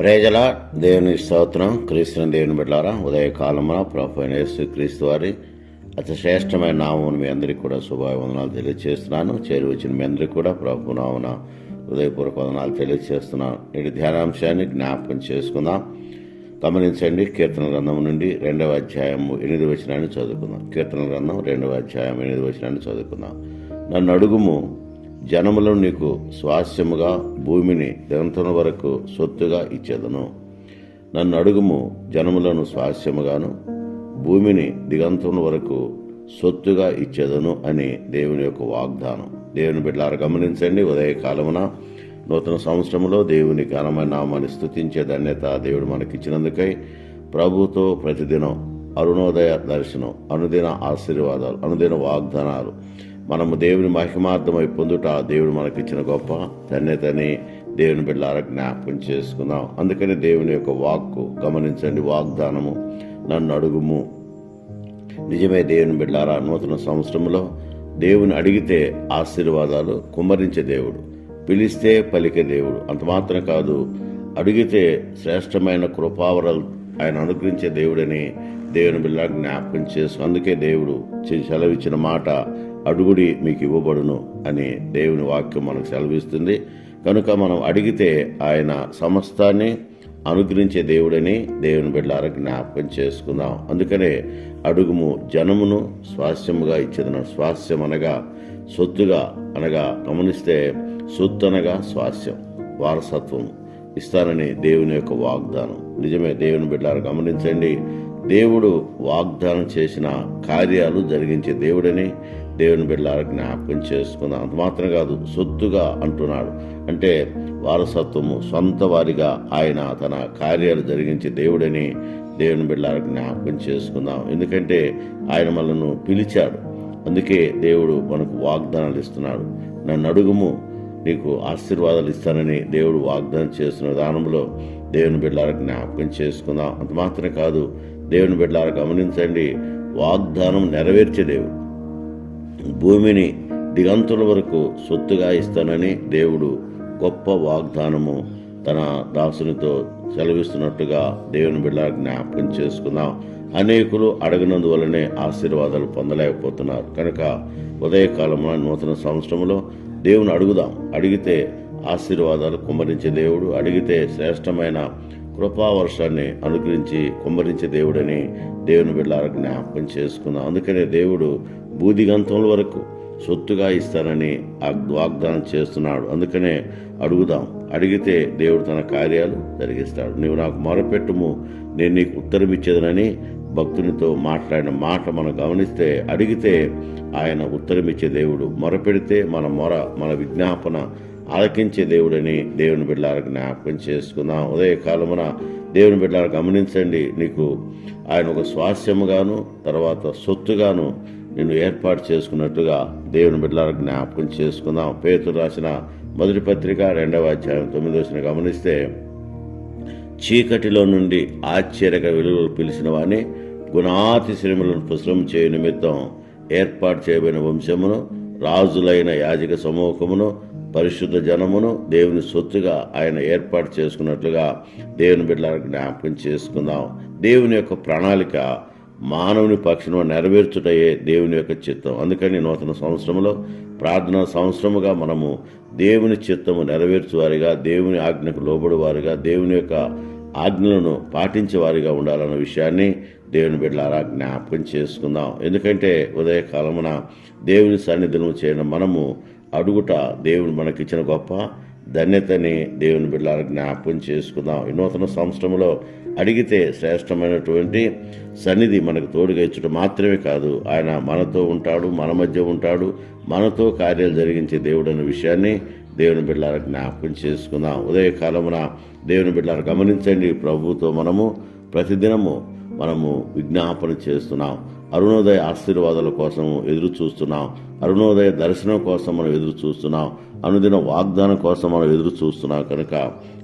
ప్రేజల దేవుని స్తోత్రం క్రీస్తుని దేవుని బిడ్డారా ఉదయకాలమున ప్రభు యేసు క్రీస్తు వారి అతి శ్రేష్టమైన నామం మీ అందరికీ కూడా శుభావందనాలు తెలియజేస్తున్నాను చేరి వచ్చిన మీ అందరికీ కూడా ప్రభు నామన ఉదయపూర్వక వందనాలు తెలియజేస్తున్నాను నేటి ధ్యానాంశాన్ని జ్ఞాపకం చేసుకుందాం. గమనించండి కీర్తన గ్రంథం నుండి రెండవ అధ్యాయం ఎనిమిది వచనాన్ని చదువుకుందాం. కీర్తన గ్రంథం రెండవ అధ్యాయం ఎనిమిది వచనాన్ని చదువుకుందాం. నన్ను అడుగుము జనములను నీకు స్వాస్యముగా భూమిని దిగంతుల వరకు సొత్తుగా ఇచ్చేదను. నన్ను అడుగుము జనములను స్వాస్యముగాను భూమిని దిగంతం వరకు సొత్తుగా ఇచ్చేదను అని దేవుని యొక్క వాగ్దానం. దేవుని బిడ్డలారు గమనించండి ఉదయకాలమున నూతన సంవత్సరంలో దేవుని ఘనమైన నామాన్ని స్థుతించే ధన్యత దేవుడు మనకిచ్చినందుకై ప్రభుతో ప్రతిదినం అరుణోదయ దర్శనం అనుదిన ఆశీర్వాదాలు అనుదిన వాగ్దానాలు మనము దేవుని మహిమార్థమై పొందుట దేవుడు మనకిచ్చిన గొప్ప ధన్యతని దేవుని బిడ్డార జ్ఞాపకం చేసుకుందాం. అందుకని దేవుని యొక్క వాక్కు గమనించండి వాగ్దానము నన్ను అడుగుము. నిజమే దేవుని బిడ్డారా నూతన సంవత్సరంలో దేవుని అడిగితే ఆశీర్వాదాలు కుమ్మరించే దేవుడు పిలిస్తే పలికే దేవుడు. అంత మాత్రం కాదు అడిగితే శ్రేష్టమైన కృపావరాలు ఆయన అనుగ్రహించే దేవుడని దేవుని బిడ్డ జ్ఞాపకం చేసు. అందుకే దేవుడు సెలవిచ్చిన మాట అడుగుడి మీకు ఇవ్వబడును అని దేవుని వాక్యం మనకు సెలవిస్తుంది. కనుక మనం అడిగితే ఆయన సమస్తాన్ని అనుగ్రహించే దేవుడని దేవుని బిడ్డార జ్ఞాపకం చేసుకుందాం. అందుకనే అడుగుము జనమును స్వాస్థ్యముగా ఇచ్చేదన. స్వాస్థ్యం అనగా సొత్తుగా అనగా గమనిస్తే సొత్తు అనగా స్వాస్థ్యం వారసత్వం ఇస్తానని దేవుని యొక్క వాగ్దానం. నిజమే దేవుని బిడ్డారు గమనించండి. దేవుడు వాగ్దానం చేసిన కార్యాలు జరిగించే దేవుడని దేవుని బిడ్డలారా జ్ఞాపకం చేసుకుందాం. అంత మాత్రం కాదు సొత్తుగా అంటున్నాడు. అంటే వారసత్వము సొంత వారిగా ఆయన తన కార్యాలు జరిగించే దేవుడని దేవుని బిడ్డలారా జ్ఞాపకం చేసుకుందాం. ఎందుకంటే ఆయన మనను పిలిచాడు. అందుకే దేవుడు మనకు వాగ్దానాలు ఇస్తున్నాడు. నన్ను అడుగుము నీకు ఆశీర్వాదాలు ఇస్తానని దేవుడు వాగ్దానం చేస్తున్న విధానంలో దేవుని బిడ్డలారా జ్ఞాపకం చేసుకుందాం. అంత మాత్రమే కాదు దేవుని బిడ్డలారా గమనించండి వాగ్దానం నెరవేర్చే దేవుడు. భూమిని దిగంతుల వరకు సొత్తుగా ఇస్తానని దేవుడు గొప్ప వాగ్దానము తన దాసునితో సెలవిస్తున్నట్టుగా దేవుని బిడ్డ జ్ఞాపకం చేసుకుందాం. అనేకులు అడగనందువలనే ఆశీర్వాదాలు పొందలేకపోతున్నారు. కనుక ఉదయకాలంలో నూతన సంవత్సరంలో దేవుని అడుగుదాం. అడిగితే ఆశీర్వాదాలు కుమ్మరించే దేవుడు అడిగితే శ్రేష్టమైన కృపావర్షాన్ని అనుగ్రహించి కుమ్మరించే దేవుడని దేవుని బిడ్డలారా జ్ఞాపకం చేసుకుందాం. అందుకనే దేవుడు బూదిగంతం వరకు సొత్తుగా ఇస్తానని వాగ్దానం చేస్తున్నాడు. అందుకనే అడుగుదాం. అడిగితే దేవుడు తన కార్యాలు జరిగిస్తాడు. నీవు నాకు మొరపెట్టుము నేను నీకు ఉత్తరం ఇచ్చేదనని భక్తునితో మాట్లాడిన మాట మనం గమనిస్తే అడిగితే ఆయన ఉత్తరం ఇచ్చే దేవుడు మొరపెడితే మన మొర మన విజ్ఞాపన ఆలకించే దేవుడని దేవుని బిడ్డలారా జ్ఞాపకం చేసుకుందాం. ఉదయకాలమున దేవుని బిడ్డలారా గమనించండి నీకు ఆయన ఒక స్వాస్యముగాను తర్వాత సొత్తుగాను నిన్ను ఏర్పాటు చేసుకున్నట్టుగా దేవుని బిడ్డలారా జ్ఞాపకం చేసుకుందాం. పేతులు రాసిన మొదటి పత్రిక రెండవ అధ్యాయం తొమ్మిదో వచ్చిన గమనిస్తే చీకటిలో నుండి ఆశ్చర్యక విలువలు పిలిచిన వాని గుణాతి శ్రమలను పుస్తం చేయ నిమిత్తం ఏర్పాటు చేయబడిన వంశమును రాజులైన యాజక సమూహమును పరిశుద్ధ జనమును దేవుని సొత్తుగా ఆయన ఏర్పాటు చేసుకున్నట్లుగా దేవుని బిడ్డలకు జ్ఞాపకం చేసుకుందాం. దేవుని యొక్క ప్రణాళిక మానవుని పక్షంలో నెరవేర్చుటయే దేవుని యొక్క చిత్తం. అందుకని నూతన సంవత్సరంలో ప్రార్థనా సంవత్సరముగా మనము దేవుని చిత్తము నెరవేర్చువారిగా దేవుని ఆజ్ఞకు లోబడివారుగా దేవుని యొక్క ఆజ్ఞలను పాటించేవారిగా ఉండాలన్న విషయాన్ని దేవుని బిడ్డలారా జ్ఞాపకం చేసుకుందాం. ఎందుకంటే ఉదయకాలమున దేవుని సన్నిధిని చేయడం మనము అడుగుట దేవుడు మనకిచ్చిన గొప్ప ధన్యతని దేవుని బిడ్డలకు జ్ఞాపకం చేసుకుందాం. ఈ నూతన సంవత్సరంలో అడిగితే శ్రేష్టమైనటువంటి సన్నిధి మనకు తోడుగా ఇచ్చడం మాత్రమే కాదు. ఆయన మనతో ఉంటాడు మన మధ్య ఉంటాడు మనతో కార్యాలు జరిగించే దేవుడు అనే విషయాన్ని దేవుని బిడ్డలారా జ్ఞాపకం చేసుకుందాం. ఉదయకాలమున దేవుని బిడ్డలారా గమనించండి. ప్రభుతో మనము ప్రతిదినము మనము విజ్ఞాపన చేస్తున్నాం. అరుణోదయ ఆశీర్వాదాల కోసం ఎదురు చూస్తున్నాం. అరుణోదయ దర్శనం కోసం మనం ఎదురు చూస్తున్నాం. అనుదిన వాగ్దానం కోసం మనం ఎదురు చూస్తున్నాం కనుక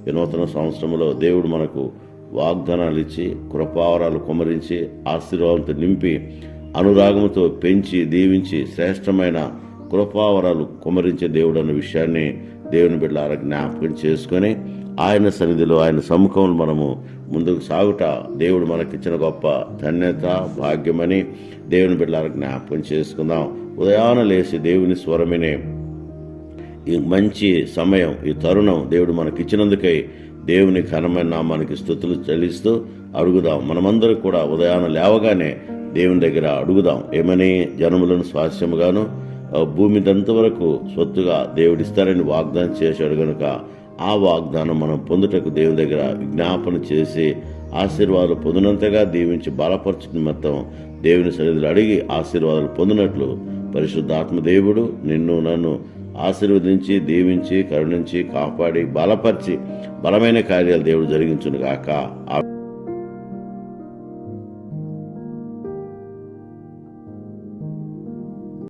వినూతన నూతన సంవత్సరంలో దేవుడు మనకు వాగ్దానాలు ఇచ్చి కృపావరాలు కుమరించి ఆశీర్వాదంతో నింపి అనురాగంతో పెంచి దీవించి శ్రేష్టమైన కృపావరాలు కుమరించే దేవుడు అన్న విషయాన్ని దేవుని బిడ్డలారా జ్ఞాపకం చేసుకొని ఆయన సన్నిధిలో ఆయన సముఖంలో మనము ముందుకు సాగుట దేవుడు మనకిచ్చిన గొప్ప ధన్యత భాగ్యమని దేవుని బిడ్డలకు జ్ఞాపకం చేసుకుందాం. ఉదయాన లేచి దేవుని స్వరమినే ఈ మంచి సమయం ఈ తరుణం దేవుడు మనకిచ్చినందుకై దేవుని ఘనమైన నామానికి స్థుతులు చెల్లిస్తూ అడుగుదాం. మనమందరం కూడా ఉదయాన లేవగానే దేవుని దగ్గర అడుగుదాం. ఏమని? జనములను స్వాస్యముగాను భూమి వరకు స్వత్తుగా దేవుడిస్తారని వాగ్దానం చేశాడు గనుక ఆ వాగ్దానం మనం పొందుటకు దేవుని దగ్గర విజ్ఞాపన చేసి ఆశీర్వాదాలు పొందినంతగా దీవించి బలపరచు నిమిత్తం దేవుని సన్నిధిలో అడిగి ఆశీర్వాదాలు పొందినట్లు పరిశుద్ధాత్మ దేవుడు నిన్ను నన్ను ఆశీర్వదించి దీవించి కరుణించి కాపాడి బలపరిచి బలమైన కార్యాలు దేవుడు జరిగించును గాక